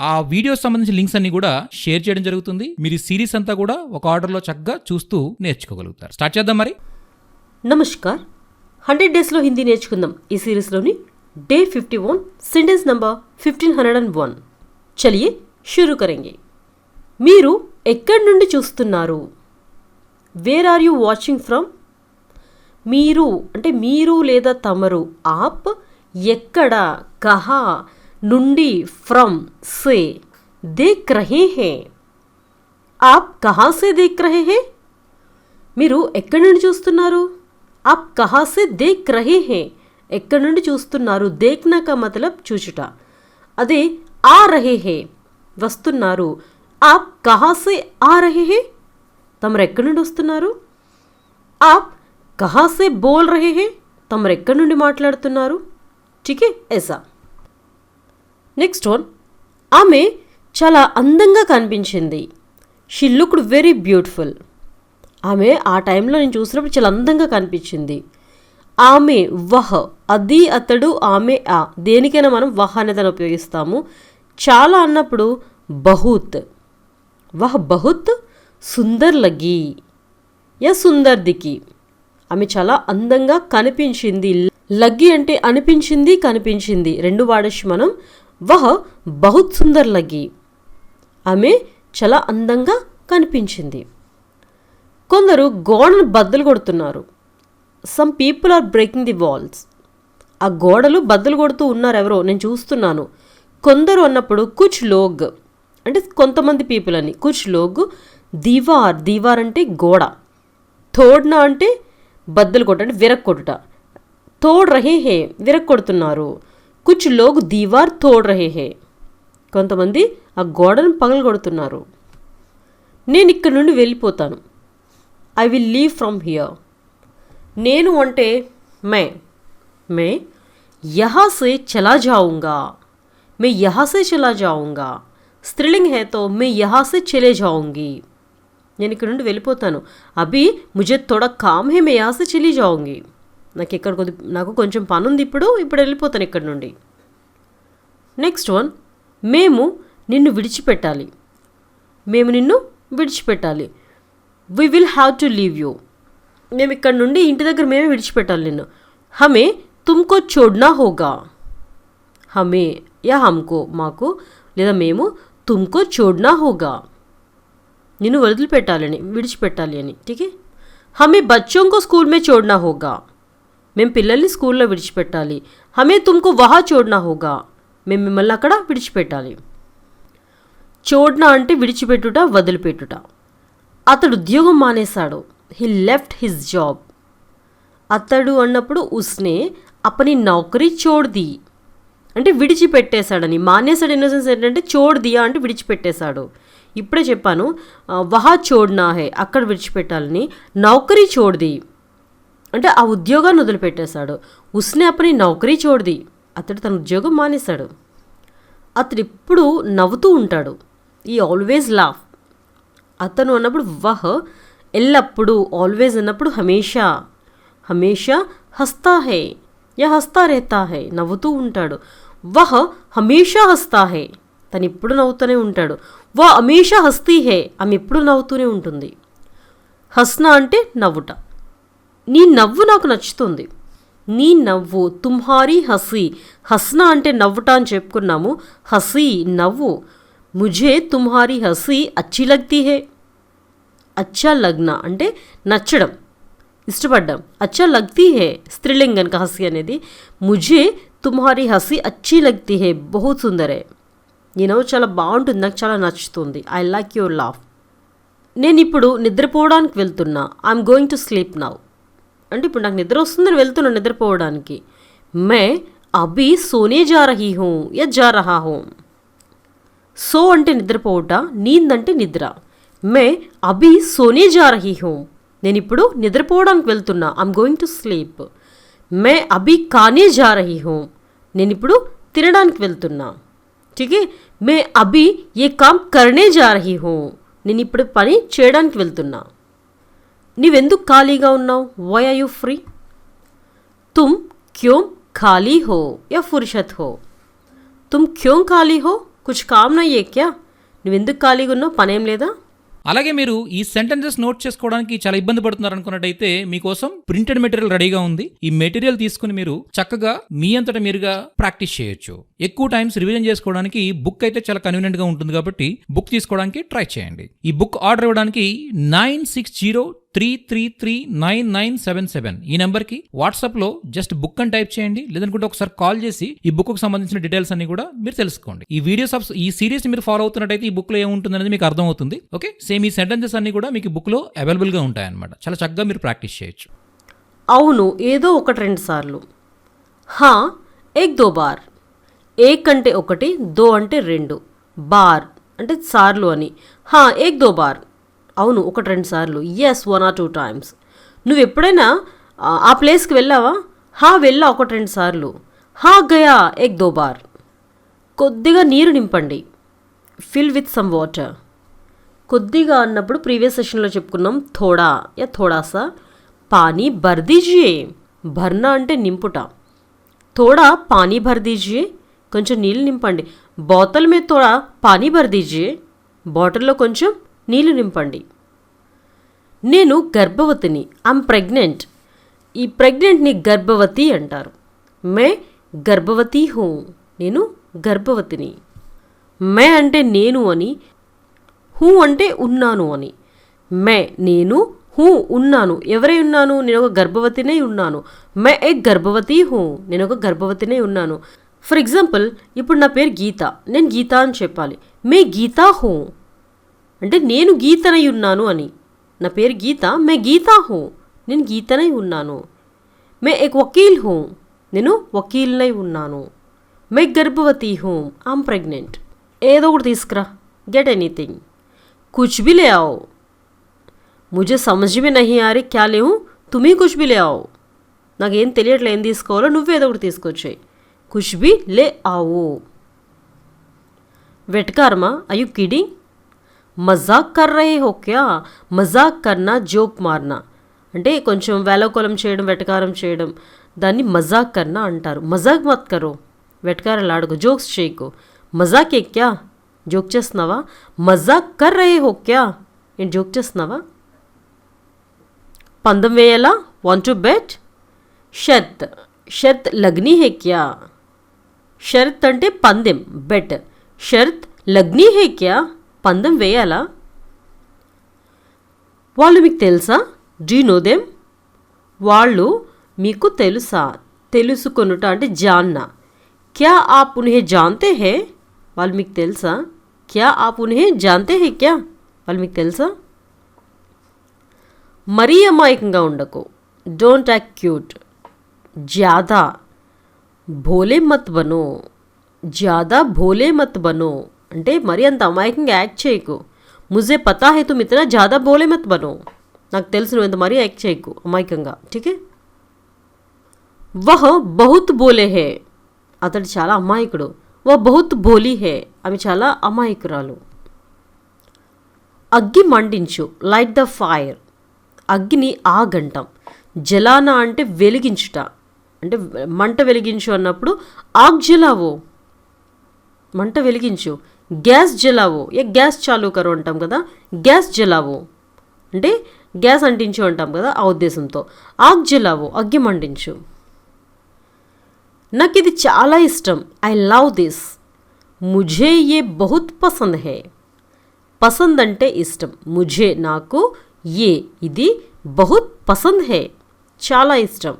ఆ వీడియో సంబంధించిన లింక్స్ అన్ని కూడా షేర్ చేయడం జరుగుతుంది. మీరు సిరీస్ అంతా కూడా ఒక ఆర్డర్లో చక్కగా చూస్తూ నేర్చుకోగలుగుతారు. స్టార్ట్ చేద్దాం మరి. నమస్కార్. హండ్రెడ్ డేస్లో హిందీ నేర్చుకుందాం ఈ సిరీస్లోని day fifty one sentence number fifteen hundred and one. చలియే షురూ కరెంగి. మీరు ఎక్కడి నుండి చూస్తున్నారు? Where are you watching from మీరు అంటే మీరు లేదా తమరు ఆప్ ఎక్కడ కహా నుండి ఫ్రమ్ సే దేక్ రహే హే ఆప్ కహా దేక్ రహే హే మీరు ఎక్కడి నుండి చూస్తున్నారు? ఆప్ కహాసే దేక్ రహే హే ఎక్కడి నుండి చూస్తున్నారు? దేక్నాక మతలబ్ చూచుట. అదే ఆ రహే హే వస్తున్నారు. ఆప్ కహాసే ఆ రహే హే? తమరు ఎక్కడి నుండి వస్తున్నారు? ఆప్ కహాసే బోల్ రహే హే తమరు ఎక్కడి నుండి మాట్లాడుతున్నారు? ఠీకే ఎసా నెక్స్ట్ వన్ ఆమె చాలా అందంగా కనిపించింది. షీ లుక్డ్ వెరీ బ్యూటిఫుల్ ఆమె ఆ టైంలో నేను చూసినప్పుడు చాలా అందంగా కనిపించింది. ఆమె వహ్ అది అతడు ఆమె ఆ. దేనికైనా మనం వహ్ అనే ఉపయోగిస్తాము. చాలా అన్నప్పుడు బహుత్. వహ్ బహుత్ సుందర్ లగి. యా సుందర్ దికి. ఆమె చాలా అందంగా కనిపించింది. లగ్గి అంటే అనిపించింది కనిపించింది. రెండు వాడేసి మనం వహ బహుత్ సుందర్ లగి. ఆమె చాలా అందంగా కనిపించింది. కొందరు గోడను బద్దలు కొడుతున్నారు. Some people are breaking the walls ఆ గోడలు బద్దలు కొడుతూ ఉన్నారు ఎవరో నేను చూస్తున్నాను. కొందరు అన్నప్పుడు కుచ్ లోగ్ అంటే కొంతమంది పీపుల్ అని. కుచ్ లోగ్ దీవార్ దీవార్ అంటే గోడ. తోడ్నా అంటే బద్దలు కొట్ట అంటే విరక్కొట్టుట. తోడ్ రహే హే విరక్కొడుతున్నారు. కుచ్ లోగ్ దీవార్ తోడ్ రహే హే కొంతమంది ఆ గోడను పగలగొడుతున్నారు. నేను ఇక్కడ నుండి వెళ్ళిపోతాను. I will leave from here నేను అంటే మే. మే యహాసే చలా జావుంగా. మే యహాసే చలా జావుంగా. స్త్రీలింగ్ హేతో మే యహాసే చెలే జావుంగి. నేను ఇక్కడ నుండి వెళ్ళిపోతాను. అభి ముజే తోడా కామ్ హే మే యహాసే చెలి జావుంగి. నాకు ఇక్కడ కొద్ది నాకు కొంచెం పని ఉంది ఇప్పుడు ఇప్పుడు వెళ్ళిపోతాను ఇక్కడ నుండి. నెక్స్ట్ వన్ మేము నిన్ను విడిచిపెట్టాలి. మేము నిన్ను విడిచిపెట్టాలి. We will have to leave you మేము ఇక్కడ నుండి ఇంటి దగ్గర మేమే విడిచిపెట్టాలి నిన్ను. హమే తుమ్కో చోడ్నా హోగా. హమే యా హమ్కో మాకు లేదా మేము తుమ్కో చోడ్నా హోగా. నిన్ను వదిలిపెట్టాలని విడిచిపెట్టాలి అని ఠీకే? హమే బచ్చోంకో స్కూల్ మే చోడ్నా హోగా. మేము పిల్లల్ని స్కూల్లో విడిచిపెట్టాలి. హమే తుమ్కు వహా చోడ్నా హోగా. మేము మిమ్మల్ని అక్కడ విడిచిపెట్టాలి. చోడ్నా అంటే విడిచిపెట్టుట వదిలిపెట్టుట. అతడు ఉద్యోగం మానేశాడు. He left his job. అతడు అన్నప్పుడు ఉస్నే అప్పని నౌకరీ చోడ్ది. అంటే విడిచిపెట్టేశాడని. మానేశాడు ఇన్నోసెన్స్ ఏంటంటే చోడ్దియా అంటే విడిచిపెట్టేశాడు. ఇప్పుడే చెప్పాను వహా చోడ్నా హే అక్కడ విడిచిపెట్టాలని. నౌకరీ చోడ్ది. అంటే ఆ ఉద్యోగాన్ని వదిలిపెట్టేశాడు. ఉస్నే అప్పని నౌకరీ చూడది అతడు తన ఉద్యోగం మానేశాడు. అతడు ఇప్పుడు నవ్వుతూ ఉంటాడు. ఈ ఆల్వేస్ లాఫ్ అతను అన్నప్పుడు వహ్! ఎల్లప్పుడు ఆల్వేజ్ అన్నప్పుడు హమేషా హమేషా హస్తా హే యా హస్తా రేతా హే నవ్వుతూ ఉంటాడు. వహ్! హమేషా హస్తా హే తను ఇప్పుడు నవ్వుతూనే ఉంటాడు. వా హమేషా హస్తీ హే ఆమె ఎప్పుడు నవ్వుతూనే ఉంటుంది. హస్నా అంటే నవ్వుట. నీ నవ్వు నాకు నచ్చుతుంది. నీ నవ్వు తుమ్హారీ హసీ. హస్నా అంటే నవ్వుట అని చెప్పుకున్నాము. హసీ నవ్వు. ముజే తుమ్హారీ హసీ అచ్చి లగ్తీ హే. అచ్చా లగ్న అంటే నచ్చడం. ఇష్టపడ్డం. అచ్చా లగ్తీ హే స్త్రీలింగ్ కనుక హసి అనేది. ముజే తుమ్హారీ హసి అచ్చి లగ్తీ హే బహుత్ సుందరే. నేను చాలా బాగుంటుంది. నాకు చాలా నచ్చుతుంది. ఐ లైక్ యువర్ లాఫ్ నేను ఇప్పుడు నిద్రపోవడానికి వెళ్తున్నా. I'm going to sleep now అంటే ఇప్పుడు నాకు నిద్ర వస్తుందని వెళ్తున్నాను నిద్రపోవడానికి. మే అభి సోనే జా రహీ హూ యా జా రహా సో అంటే నిద్రపోవుట నీందంటే నిద్ర. మే అభి సోనే జా రహీ నేను ఇప్పుడు నిద్రపోవడానికి వెళ్తున్నా ఐమ్ గోయింగ్ టు స్లీప్ మే అభి కానే జా రహీ నేను ఇప్పుడు తినడానికి వెళ్తున్నా. ఠీకే? మే అభి ఏ కామ్ కర్నే జా రహీ నేను ఇప్పుడు పని చేయడానికి వెళ్తున్నా. నీవెందుకు ఖాళీగా ఉన్నావు? వై ఆర్ యూ ఫ్రీ తుమ్ క్యోం ఖాళీ హో యా ఫుర్షత్ హో. తుమ్ క్యోం ఖాళీ హో? కుచ్ కామ్ నయ్యే క్యా? నువ్వెందుకు ఖాళీగా ఉన్నావు? పనేం లేదా? అలాగే మీరు ఈ సెంటెన్సెస్ నోట్ చేసుకోవడానికి చాలా ఇబ్బంది పడుతున్నారు అనుకున్నట్టయితే మీకోసం ప్రింటెడ్ మెటీరియల్ రెడీగా ఉంది. ఈ మెటీరియల్ తీసుకుని మీరు చక్కగా మీ అంతట మీరుగా ప్రాక్టీస్ చేయొచ్చు. ఎక్కువ టైమ్స్ రివిజన్ చేసుకోవడానికి బుక్ అయితే చాలా కన్వీనియంట్గా ఉంటుంది కాబట్టి బుక్ తీసుకోవడానికి ట్రై చేయండి. ఈ బుక్ ఆర్డర్ ఇవ్వడానికి nine six zero three three three nine nine seven seven. ఈ నెంబర్కి వాట్సాప్లో జస్ట్ బుక్ అని టైప్ చేయండి లేదనుకుంటే ఒకసారి కాల్ చేసి ఈ బుక్కు సంబంధించిన డీటెయిల్స్ అన్ని కూడా మీరు తెలుసుకోండి. ఈ వీడియోస్ ఆఫ్ ఈ సిరీస్ మీరు ఫాలో అవుతున్నట్టయితే ఈ బుక్లో ఏముంటుంది అనేది మీకు అర్థమవుతుంది. ఓకే? సేమ్ ఈ సెంటెన్సెస్ అన్ని కూడా మీకు బుక్లో అవైలబుల్గా ఉంటాయన్నమాట. చాలా చక్కగా మీరు ప్రాక్టీస్ చేయొచ్చు. అవును ఏదో ఒకటి రెండు సార్లు. హా ఏక్ దో బార్. ఏక్ అంటే ఒకటి దో అంటే రెండు. బార్ అంటే సార్లు అని. హా ఏక్ దో బార్. అవును ఒకటి రెండు సార్లు. Yes one or two times నువ్వు ఎప్పుడైనా ఆ, ప్లేస్కి వెళ్ళావా? హా వెళ్ళా ఒకటి రెండు సార్లు. హా గయా ఎగ్ దో బార్. కొద్దిగా నీరు నింపండి. ఫిల్ విత్ సమ్ వాటర్ కొద్దిగా అన్నప్పుడు ప్రీవియస్ సెషన్లో చెప్పుకున్నాం థోడా యా థోడాసా పానీ భర్దీజియే. భర్నా అంటే నింపుట. థోడా పానీ భర్దీజియే. కొంచెం నీళ్ళు నింపండి. బాటిల్ మీద థోడా పానీ భర్దీజియే. బాటిల్లో కొంచెం నీళ్ళు నింపండి. నేను గర్భవతిని ఐమ్ ప్రెగ్నెంట్ ఈ ప్రెగ్నెంట్ని గర్భవతి అంటారు. మే గర్భవతి హూ నేను గర్భవతిని. మే అంటే నేను అని హూ అంటే ఉన్నాను అని. మే నేను హూ ఉన్నాను. ఎవరై ఉన్నాను? నేను ఒక గర్భవతినే ఉన్నాను. మే ఏ గర్భవతి హూ నేను ఒక గర్భవతినే ఉన్నాను. ఫర్ ఎగ్జాంపుల్ ఇప్పుడు నా పేరు గీత. నేను గీత అని చెప్పాలి. మే గీతా హూ. అంటే నేను గీతనై ఉన్నాను అని. నా పేరు గీత. మే గీతా హో. నేను గీతనై ఉన్నాను. మే ఎక్ వకీల్ హో. నేను వకీల్నై ఉన్నాను. మే గర్భవతి హో. I'm pregnant. ఏదో ఒకటి తీసుకురా. Get anything. కుచ్ బి లే ఆవు. ముజే సమజ్మే నహి ఆరే. క్యా లేవు తుమీ కుచ్ బి లే ఆవు. నాకేం తెలియట్లే ఏం తీసుకోవాలో. నువ్వేదో ఒకటి తీసుకొచ్చాయి. కుచ్ బి లే ఆవు. వెట్కార్మా? అయ్యు కిడింగ్ మజాక్ కర్ రహే హో క్యా? మజాక్ కర్నా జోక్ మార్నా? అంటే కొంచెం వేలకోలం చేయడం వెటకారం చేయడం దాన్ని మజాక్ కర్నా అంటారు. మజాక్ మత్ కరో వెటకారాలు ఆడకు జోక్స్ చేయకు. మజాక్ ఏ జోక్ చేస్తున్నావా? మజాక్ కర్ రే హో క్యా? జోక్ చేస్తున్నావా? పందెం వేయాలా? వాంట్ టు బెట్ షర్త్ షర్త్ లగ్ని హెక్యా షర్త్ అంటే పందెం బెట్. షర్త్ లగ్ని హెక్యా పందెం వేయాలా? వాళ్ళు మీకు తెలుసా? డూ నో దెమ్ వాళ్ళు మీకు తెలుసా? తెలుసుకొనుట అంటే జాన్నా. క్యా ఆప్ ఉన్హే జాన్తే హే? వాళ్ళు మీకు తెలుసా? క్యా ఆప్ ఉన్హే జాన్తే హే క్యా? వాళ్ళు మీకు తెలుసా? మరీ అమాయకంగా ఉండకు. డోంట్ యాక్ క్యూట్ జ్యాదా భోలే మత్ బనో. జ్యాదా భోలే మత్ బనో. అంటే మరి అంత అమాయకంగా యాక్ట్ చేయకు. ముజే పతా హే తుమ్ ఇతనా మత్ బనో. నాకు తెలుసు నువ్వు ఇంత మరీ యాక్ట్ చేయకు అమాయకంగా. ఠీకే? వహ్ బహుత్ బోలే హే. అతడు చాలా అమాయకుడు. వా బహుత్ బోలీ హే. ఆమె చాలా అమాయకురాలు. అగ్గి మండించు. Light the fire. అగ్గిని ఆగంటాం. జలాన అంటే వెలిగించుట. అంటే మంట వెలిగించు అన్నప్పుడు ఆగ్జలావో. మంట వెలిగించు. గ్యాస్ జలావో ఏ గ్యాస్ చాలు కరు అంటాం కదా గ్యాస్ జలావో. అంటే గ్యాస్ అంటించు అంటాం కదా ఆ ఉద్దేశంతో. ఆగ్ జలావో అగ్గి అంటించు. నాకు ఇది చాలా ఇష్టం. I love this. ముఝే ఏ బహుత్ పసంద్ హే. పసంద్ అంటే ఇష్టం. ముఝే నాకు ఏ ఇది బహుత్ పసంద్ హే. చాలా ఇష్టం.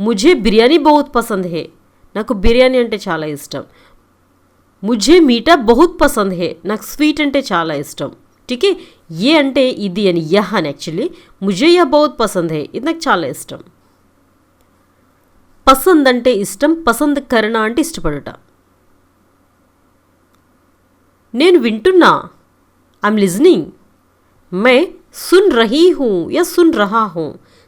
ముఝే బిర్యానీ బహుత్ పసంద్ హే. నాకు బిర్యానీ అంటే చాలా ఇష్టం. ముझే మీఠా బహుత్ పసంద్ హే నాకు స్వీట్ అంటే చాలా ఇష్టం ఠీకే ఏ అంటే ఇది అని యహ్ అని యాక్చువల్లీ ముజే యా బహుత్ పసంద్ హే ఇది నాకు చాలా ఇష్టం పసంద్ అంటే ఇష్టం పసంద్ కరణ అంటే ఇష్టపడుట నేను వింటున్నా ఐఎమ్ లిజనింగ్ మే సున్ రహీ హూ యా సున్ రహా హూ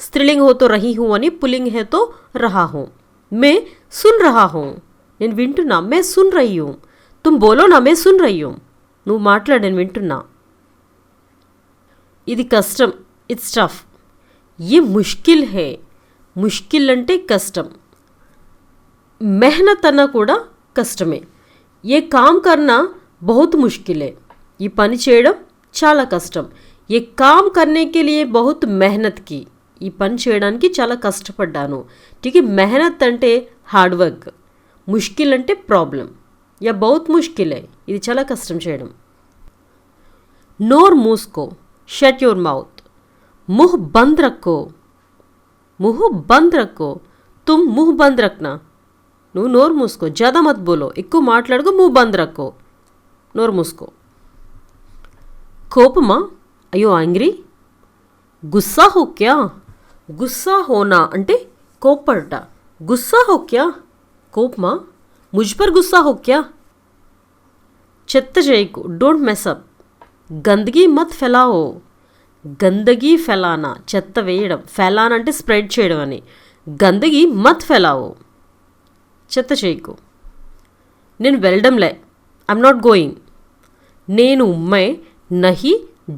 స్త్రీలింగ్ హో తో రహీ హూ అని పుల్లింగ్ హే రహా హూ మే సున్ రహా హూ నేను వింటున్నా మే సున్ రహీ హూ तुम बोलो ना मैं सुन रही हूँ నువ్వు మాట్లాడు నేను వింటున్నా ఇది కష్టం ఇట్స్ టఫ్ ये ముష్కిల్ హే ముష్కిల్ అంటే కష్టం मेहनत అన్నా కూడా కష్టమే ఏ కామ్ కర్నా బహుత్ ముష్కిలే ఈ పని చేయడం చాలా కష్టం ఏ కామ్ కర్నేకే లియే బహుత్ మెహనత్ కి ఈ పని చేయడానికి చాలా కష్టపడ్డాను ఠీక్ మెహనత్ అంటే హార్డ్ వర్క్ ముష్కిల్ అంటే ప్రాబ్లం యా బౌత్ ముష్కిలే. ఇది చాలా కష్టం చేయడం. నోర్ మూసుకో షట్ యువర్ మౌత్. ముహ్ బంద్ రక్కో. ముహ్ బంద్ రక్కో. తుమ్ ముహ్ బంద్ రక్నా. నువ్వు నోరు మూసుకో జదా మత్ బోలో. ఎక్కువ మాట్లాడుకో ముహ్ బంద్ రక్కో. నోరు మూసుకో. కోపమా? అయ్యో యాంగ్రీ. గుస్సా హోక్యా గుస్సా హోనా అంటే కోప్పడట. గుస్సా హోక్యా కోపమా? मुझ पर గుస్సా హో క్యా చెత్త చేయకు डोंट मेसअप గందగీ మత్ ఫెలావో గందగీ ఫెలానా చెత్త వేయడం ఫెలానా అంటే స్ప్రెడ్ చేయడం అని గందగీ మత్ ఫెలావో చెత్త చేయకు నేను వెళ్ళడంలే ఐమ్ నాట్ గోయింగ్ నేను మే నహి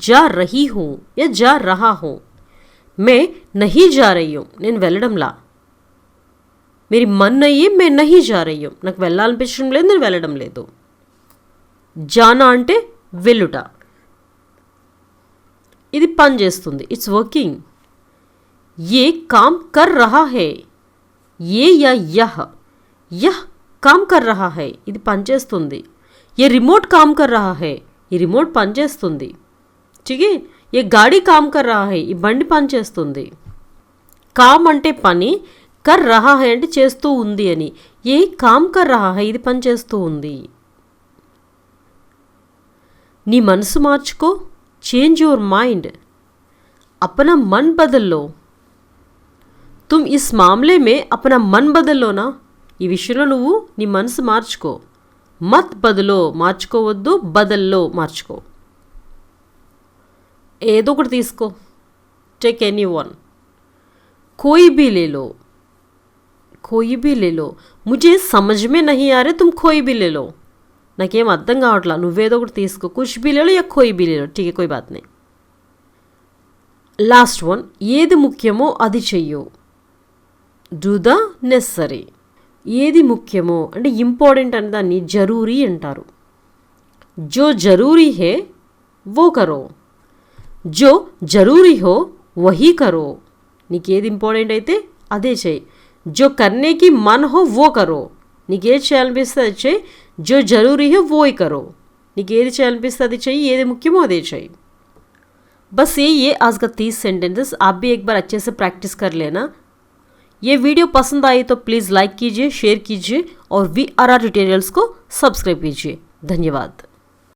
జా రహీ హూ యా జా రహా హూ మే నహీ జా రహీ హూ నేను వెళ్ళడంలా మీరు మన్ అయ్యి మే నహీ నాకు వెళ్ళాలనిపించడం లేదు నేను వెళ్ళడం లేదు. జానా అంటే వెళ్ళుట. ఇది పని చేస్తుంది. ఇట్స్ వర్కింగ్ ఏ కామ్ కర్ రహా హే. ఏ యా యహ్. యహ్ కామ్ కర్ రహా హై. ఇది పనిచేస్తుంది ఏ రిమోట్ కామ్ కర్ రహా హే. ఈ రిమోట్ పనిచేస్తుంది ఠీకే? ఏ గాడి కామ్ కర్ రహా హై. ఈ బండి పనిచేస్తుంది కామ్ అంటే పని కర్ రహా హై అంటే చేస్తూ ఉంది అని ఏ కామ్ కర్ రహా హై ఇది పని చేస్తూ ఉంది నీ మనసు మార్చుకో చేంజ్ యువర్ మైండ్ अपना मन बदल लो तुम इस मामले में अपना मन बदल लो ना ఈ విషయంలో నువ్వు నీ మనసు మార్చుకో మత్ బదులో మార్చుకోవద్దు బదల్లో మార్చుకో ఏదో ఒకటి తీసుకో టేక్ ఎనీ వన్ కోయి भी ले लो కోయి బి లేలో ముజే సమజ్మే నహి ఆరే తుమ్ కోయి బి లేలో నాకేం అర్థం కావట్లా నువ్వేదో ఒకటి తీసుకో కుష్ బి లేలో యా కోయి బి లేలో ఠీకే కోయి బాత్ నే లాస్ట్ వన్ ఏది ముఖ్యమో అది చెయ్యు డూ ద నెస్సరీ ఏది ముఖ్యమో అంటే ఇంపార్టెంట్ అనే దాన్ని జరూరీ అంటారు జో జరూరీ హే వో కరో జో జరూరీ హో వహీ కరో నీకేది ఇంపార్టెంట్ అయితే అదే చేయి జో కర్నేకి మన్ హో వో కరో నీకేది చేయాలనిపిస్తే అది చేయి జో జరూరీ హో वो ही करो నీకు ఏది చేయాలనిపిస్తే అది చెయ్యి ఏది ముఖ్యమో అదే చెయ్యి बस ये ये आज का तीस सेंटेंसेस आप भी एक बार अच्छे से प्रैक्टिस कर लेना ये वीडियो पसंद आई तो प्लीज़ लाइक कीजिए शेयर कीजिए और वी आर आर ट्यूटोरियल्स को सब्सक्राइब कीजिए धन्यवाद